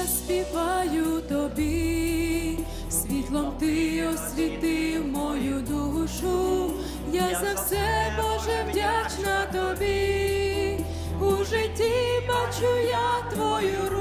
я співаю тобі, світлом ти освітив мою душу, я за все, Боже, вдячна тобі, у житті бачу я твою руку.